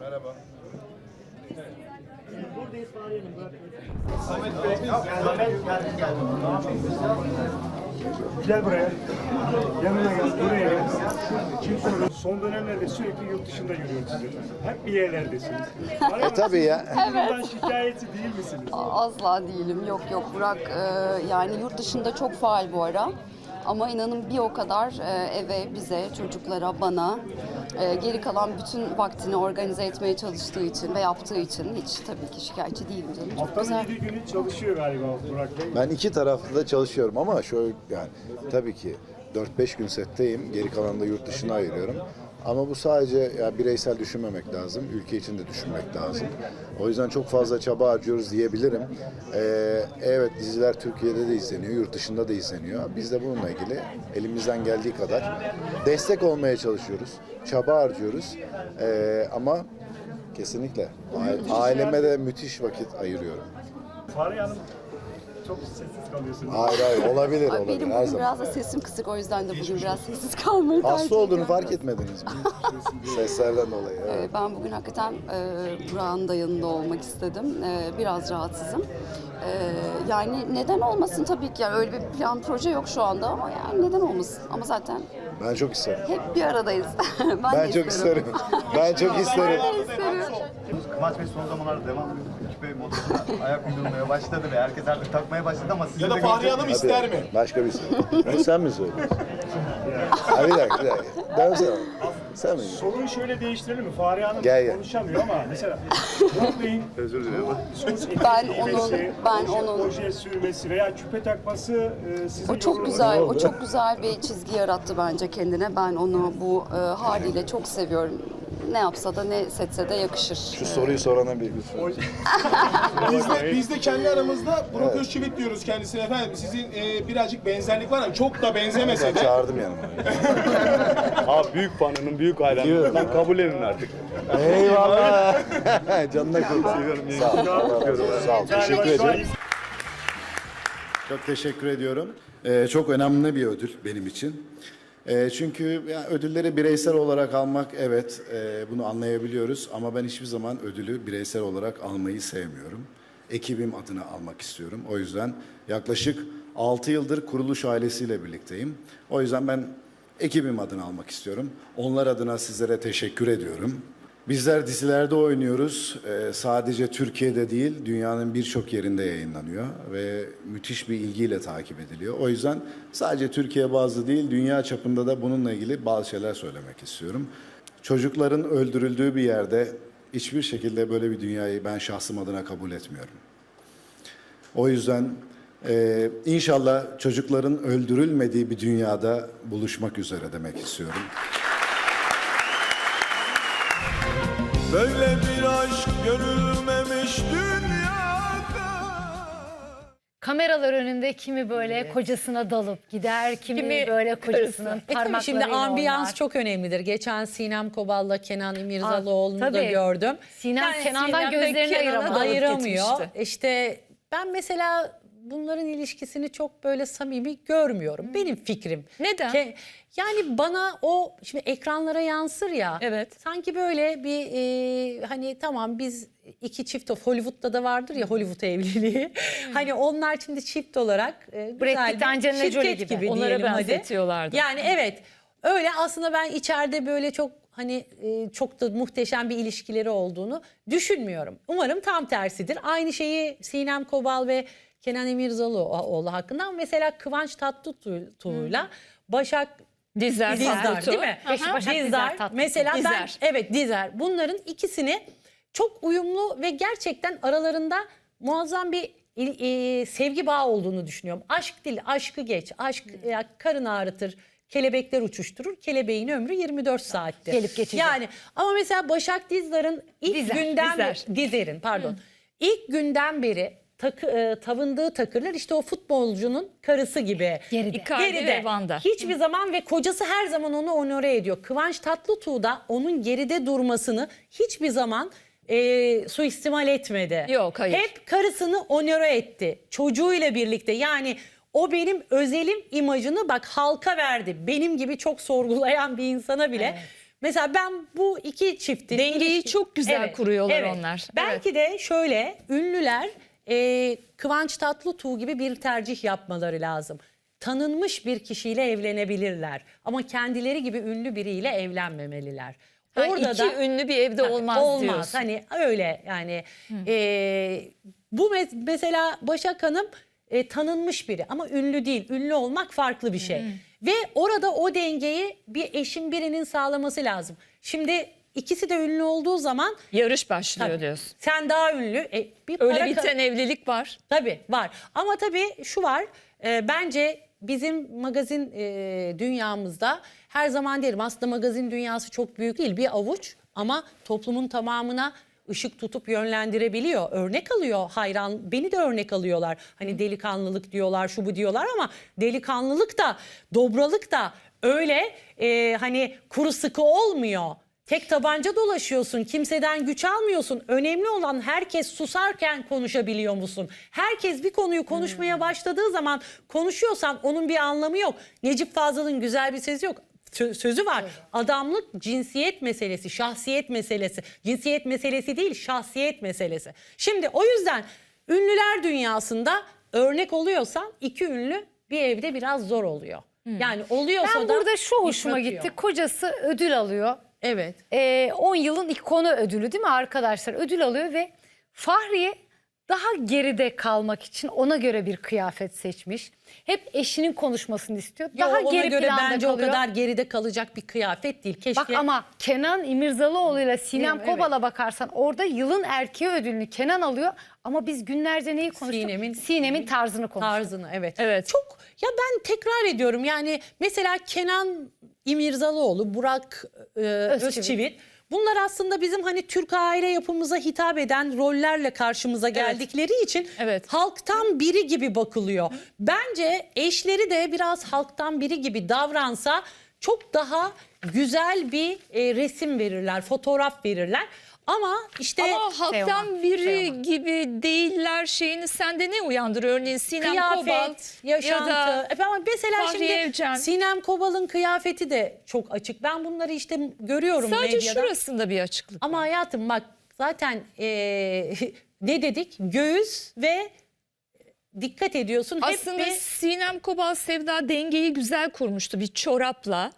Merhaba. Buradayız Fahriye Hanım. Burak Bey. Gel buraya. Yanına gel, buraya gel. Şimdi sonra son dönemlerde sürekli yurt dışında yürüyoruz size. Hep bir yerlerdesiniz. E tabii ya. Bundan şikayetçi değil misiniz? Asla değilim. Yok yok Burak e, yani yurt dışında çok faal bu ara. Ama inanın bir o kadar e, eve, bize, çocuklara, bana e, geri kalan bütün vaktini organize etmeye çalıştığı için ve yaptığı için hiç tabii ki şikayetçi değilim canım. Çok Haftanın güzel. 7 günü çalışıyor galiba Burak Bey. Ben iki tarafta da çalışıyorum ama şöyle yani tabii ki 4-5 gün setteyim. Geri kalanını da yurt dışına ayırıyorum. Ama bu sadece ya bireysel düşünmemek lazım. Ülke için de düşünmek lazım. O yüzden çok fazla çaba harcıyoruz diyebilirim. Ee, evet diziler Türkiye'de de izleniyor, yurt dışında da izleniyor. Biz de bununla ilgili elimizden geldiği kadar destek olmaya çalışıyoruz. Çaba harcıyoruz. Ee, ama kesinlikle aile- aileme de müthiş vakit ayırıyorum. Fahriye Hanım çok sessiz kalıyorsunuz. Hayır hayır olabilir Ay, olabilir Benim her bugün zaman. biraz da sesim kısık o yüzden de bugün biraz sessiz kalmayı tercih Hasta olduğunu ediyorum. fark etmediniz mi? Seslerden dolayı. evet. Ee, Ben bugün hakikaten e, Burak'ın da yanında olmak istedim. E, biraz rahatsızım. E, yani neden olmasın tabii ki. Yani öyle bir plan proje yok şu anda ama yani neden olmasın. Ama zaten Ben çok isterim. hep bir aradayız. ben, Ben de çok isterim. Ben çok isterim. Ben de isterim. Kıvanç Bey son zamanlarda devamlı küpe modasına ayak uydurmaya başladı ve herkes artık takmaya başladı ama siz Ya da Fahriye Hanım Hadi, ister mi? Başka bir soru. Sen mi söylüyorsun? ha, bir dakika, bir dakika. Dönsene. Sen mi? Soruyu şöyle değiştirelim mi? Fahriye Hanım Gel, gel. konuşamıyor ama mesela Burak Bey'in Özür dilerim. Ben onun- ben oje, onun- oje sürmesi veya küpe takması e, sizin O çok yorumunuz güzel, o çok güzel bir çizgi yarattı bence kendine. Ben onu bu e, haliyle çok seviyorum. Ne yapsa da ne setse de yakışır. Şu soruyu sorana bir lütfen. Biz de, biz de kendi aramızda Burak Özçivit diyoruz kendisine efendim. Sizin e, birazcık benzerlik var ama çok da benzemese Ben de. çağırdım yanıma. Abi büyük fanının büyük hayranlarından kabul edin artık. Eyvallah. Canına kurban. Sağ ol. Sağ ol. Teşekkür ederim. Çok teşekkür ediyorum. Ee, çok önemli bir ödül benim için. Ee, çünkü ödülleri bireysel olarak almak evet e, bunu anlayabiliyoruz ama ben hiçbir zaman ödülü bireysel olarak almayı sevmiyorum. Ekibim adına almak istiyorum. O yüzden yaklaşık 6 yıldır kuruluş ailesiyle birlikteyim. O yüzden ben ekibim adına almak istiyorum. Onlar adına sizlere teşekkür ediyorum. Bizler dizilerde oynuyoruz. Ee, sadece Türkiye'de değil, dünyanın birçok yerinde yayınlanıyor ve müthiş bir ilgiyle takip ediliyor. O yüzden sadece Türkiye bazlı değil, dünya çapında da bununla ilgili bazı şeyler söylemek istiyorum. Çocukların öldürüldüğü bir yerde hiçbir şekilde böyle bir dünyayı ben şahsım adına kabul etmiyorum. O yüzden e, inşallah çocukların öldürülmediği bir dünyada buluşmak üzere demek istiyorum. Böyle bir aşk görülmemiş dünyada. Kameralar önünde kimi böyle kocasına dalıp gider, kimi, Kimi böyle kocasının E tabii parmaklarıyla şimdi ambiyans oynar. çok önemlidir. Geçen Sinem Kobal'la Kenan İmirzalıoğlu'nu da tabii. gördüm. Sinem Kenan'dan Sinem de gözlerini Kenan'a dalıp Ayıramıyor. gitmişti. İşte ben mesela bunların ilişkisini çok böyle samimi görmüyorum. Benim fikrim. Neden? Ke- yani bana o şimdi ekranlara yansır ya. Evet. Sanki böyle bir e, hani tamam biz iki çift of Hollywood'da da vardır ya Hollywood evliliği. hani onlar şimdi çift olarak e, güzel Pitt, bir şirket Jolie gibi. gibi Onlara hadi. benzetiyorlardı. Yani evet öyle aslında ben içeride böyle çok hani e, çok da muhteşem bir ilişkileri olduğunu düşünmüyorum. Umarım tam tersidir. Aynı şeyi Sinem Kobal ve Kenan İmirzalıoğlu hakkında mesela Kıvanç Tatlıtuğ'la Başak Dizler, Dizdar değil mi? Başak Başak Dizdar, Dizdar. Mesela ben Dizdar. evet Dizer. Bunların ikisini çok uyumlu ve gerçekten aralarında muazzam bir e, sevgi bağı olduğunu düşünüyorum. Aşk değil, aşkı geç. Aşk ya, karın ağrıtır. Kelebekler uçuşturur. Kelebeğin ömrü 24 saattir. Gelip geçecek. Yani ama mesela Başak Dizdar'ın ilk Dizer, günden Dizer. Dizer'in pardon. İlk günden beri takı, e, tavındığı takırlar işte o futbolcunun karısı gibi. Geride. Geride. ve Van'da. Hiçbir zaman ve kocası her zaman onu onore ediyor. Kıvanç Tatlıtuğ da onun geride durmasını hiçbir zaman e, suistimal etmedi. Yok, hayır. Hep karısını onore etti. Çocuğuyla birlikte yani o benim özelim imajını bak halka verdi. Benim gibi çok sorgulayan bir insana bile Mesela ben bu iki çiftin Dengeyi ilişki- çok güzel kuruyorlar onlar. Belki de şöyle ünlüler e, Kıvanç Tatlıtuğ gibi bir tercih yapmaları lazım. Tanınmış bir kişiyle evlenebilirler ama kendileri gibi ünlü biriyle evlenmemeliler. Ha, iki ünlü bir evde olmaz, olmaz. diyorsun. Hani öyle yani e, bu mes- mesela Başak Hanım e, tanınmış biri ama ünlü değil. Ünlü olmak farklı bir şey. Ve orada o dengeyi bir eşin birinin sağlaması lazım. Şimdi ikisi de ünlü olduğu zaman Yarış başlıyor Tabii. diyorsun. sen daha ünlü. E, bir Öyle para biten evlilik var. Tabii var. Ama tabii şu var. e, bence bizim magazin e, dünyamızda her zaman derim aslında magazin dünyası çok büyük değil. Bir avuç ama toplumun tamamına ışık tutup yönlendirebiliyor. Örnek alıyor hayran. Beni de örnek alıyorlar. Hani delikanlılık diyorlar, şu bu diyorlar ama delikanlılık da, dobralık da öyle e, hani kuru sıkı olmuyor. Tek tabanca dolaşıyorsun, kimseden güç almıyorsun. Önemli olan herkes susarken konuşabiliyor musun? Herkes bir konuyu konuşmaya başladığı zaman konuşuyorsan onun bir anlamı yok. Necip Fazıl'ın güzel bir sözü yok. Sö- Sözü var. Adamlık cinsiyet meselesi, şahsiyet meselesi. Cinsiyet meselesi değil, şahsiyet meselesi. Şimdi o yüzden ünlüler dünyasında örnek oluyorsan iki ünlü bir evde biraz zor oluyor. Yani oluyorsa Ben da burada şu hoşuma gitti. Kocası ödül alıyor. Evet. Ee, 10 yılın ikonu ödülü değil mi arkadaşlar? Ödül alıyor ve Fahriye daha geride kalmak için ona göre bir kıyafet seçmiş. Hep eşinin konuşmasını istiyor. Ya Daha ona geri göre planda bence kalıyor. o kadar geride kalacak bir kıyafet değil. Keşke Bak ama Kenan İmirzalıoğlu ile Sinem Evet. Kobal'a bakarsan orada yılın erkeği ödülünü Kenan alıyor. Ama biz günlerce neyi konuştuk? Sinem'in- Sinem'in tarzını konuştuk. tarzını evet. Evet. Çok ya ben tekrar ediyorum yani mesela Kenan İmirzalıoğlu, Burak e, Özçivit. Özçivit. Bunlar aslında bizim hani Türk aile yapımıza hitap eden rollerle karşımıza geldikleri için Evet. halktan biri gibi bakılıyor. Bence eşleri de biraz halktan biri gibi davransa çok daha güzel bir e, resim verirler, fotoğraf verirler. Ama işte Ama halktan Teoman, biri Teoman. gibi değiller şeyini sende ne uyandırıyor? Örneğin Sinem Kobal kıyafet, yaşantı. ya da Efendim ama mesela Fahriye şimdi Evcen. Sinem Kobal'ın kıyafeti de çok açık. Ben bunları işte görüyorum sadece medyada. şurasında bir açıklık. Ama hayatım bak zaten eee, ne dedik? Göğüs ve dikkat ediyorsun. Hep Aslında bir- Sinem Kobal Sevda dengeyi güzel kurmuştu bir çorapla.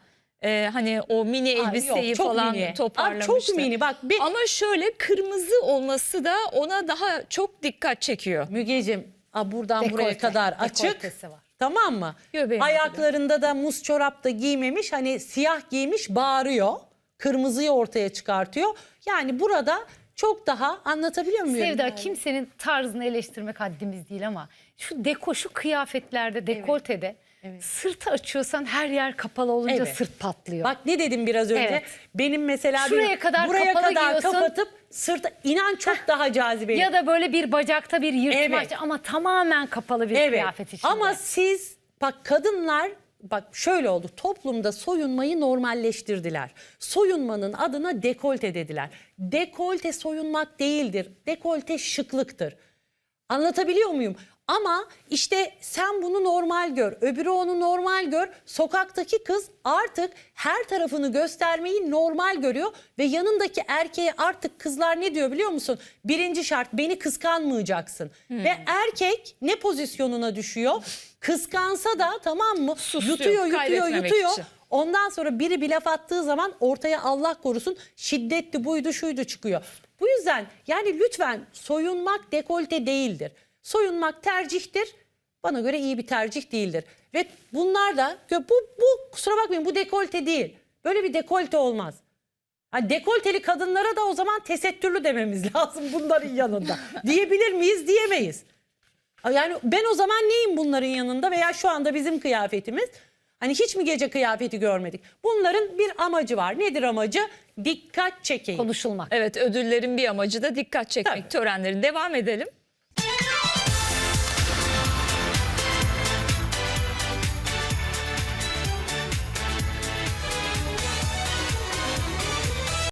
Ee, hani o mini Ay, elbiseyi yok, çok falan mini. Abi, toparlamıştı. çok mini bak. Bir, Ama şöyle kırmızı olması da ona daha çok dikkat çekiyor. Mügeciğim a, buradan buraya Dekolte, kadar açık. var. Tamam mı? Göbeğine Ayaklarında da muz çorap da giymemiş. Hani siyah giymiş bağırıyor. Kırmızıyı ortaya çıkartıyor. Yani burada çok daha anlatabiliyor muyum? Sevda kimsenin tarzını eleştirmek haddimiz değil ama şu deko şu kıyafetlerde dekoltede sırtı açıyorsan her yer kapalı olunca Evet. sırt patlıyor. Bak ne dedim biraz önce? Evet. Benim mesela Şuraya bir- kadar buraya kapalı kadar giyiyorsun. kapatıp sırta inan çok daha cazibeli. ya da böyle bir bacakta bir yırtmaç Evet. ama tamamen kapalı bir evet. kıyafet içinde. Ama siz bak kadınlar bak şöyle oldu. Toplumda soyunmayı normalleştirdiler. Soyunmanın adına dekolte dediler. Dekolte soyunmak değildir. Dekolte şıklıktır. Anlatabiliyor muyum? Ama işte sen bunu normal gör, öbürü onu normal gör. Sokaktaki kız artık her tarafını göstermeyi normal görüyor ve yanındaki erkeğe artık kızlar ne diyor biliyor musun? Birinci şart beni kıskanmayacaksın. Ve erkek ne pozisyonuna düşüyor? Kıskansa da tamam mı? Susuyor, yutuyor, yutuyor, yutuyor. için. Ondan sonra biri bir laf attığı zaman ortaya Allah korusun şiddetli buydu şuydu çıkıyor. Bu yüzden yani lütfen soyunmak dekolte değildir. Soyunmak tercihtir. Bana göre iyi bir tercih değildir. Ve bunlar da bu, bu kusura bakmayın bu dekolte değil. Böyle bir dekolte olmaz. Ha, dekolteli kadınlara da o zaman tesettürlü dememiz lazım bunların yanında. Diyebilir miyiz? Diyemeyiz. Yani ben o zaman neyim bunların yanında veya şu anda bizim kıyafetimiz? Hani hiç mi gece kıyafeti görmedik? Bunların bir amacı var. Nedir amacı? Dikkat çekeyim. konuşulmak. Evet ödüllerin bir amacı da dikkat çekmek Tabii. törenleri. Devam edelim.